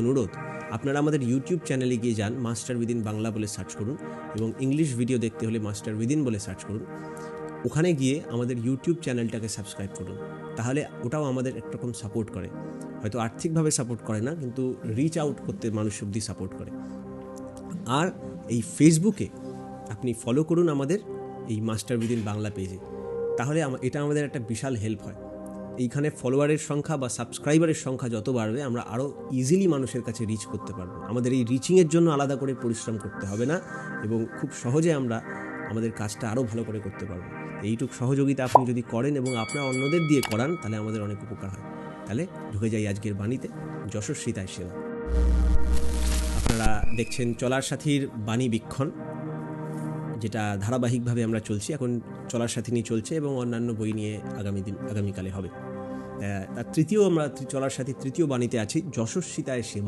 অনুরোধ, আপনারা আমাদের ইউটিউব চ্যানেলে গিয়ে যান মাস্টার উইদিন বাংলা বলে সার্চ করুন এবং ইংলিশ ভিডিও দেখতে হলে মাস্টার উইদিন বলে সার্চ করুন। ওখানে গিয়ে আমাদের ইউটিউব চ্যানেলটাকে সাবস্ক্রাইব করুন। তাহলে ওটাও আমাদের একরকম সাপোর্ট করে। হয়তো আর্থিকভাবে সাপোর্ট করে না, কিন্তু রিচ আউট করতে মানুষ অব্দি সাপোর্ট করে। আর এই ফেসবুকে আপনি ফলো করুন আমাদের এই মাস্টার উইদিন বাংলা পেজে তাহলে এটা আমাদের একটা বিশাল হেল্প হয়। এইখানে ফলোয়ারের সংখ্যা বা সাবস্ক্রাইবারের সংখ্যা যত বাড়বে, আমরা আরও ইজিলি মানুষের কাছে রিচ করতে পারব। আমাদের এই রিচিংয়ের জন্য আলাদা করে পরিশ্রম করতে হবে না এবং খুব সহজে আমরা আমাদের কাজটা আরও ভালো করে করতে পারব। এইটুক সহযোগিতা আপনি যদি করেন এবং আপনার অন্যদের দিয়ে করান, তাহলে আমাদের অনেক উপকার হয়। তাহলে ঢুকে যাই আজকের বাণীতে। যশস্বিতায় সেবা। আপনারা দেখছেন চলার সাথীর বাণী বীক্ষণ। যেটা ধারাবাহিকভাবে আমরা চলছি, এখন চলার সাথে নিয়ে চলছে এবং অন্যান্য বই নিয়ে আগামী দিন, আগামীকালে হবে। তার তৃতীয় আমরা চলার সাথে তৃতীয় বাণীতে আছি, যশস্বিতায় সেবা।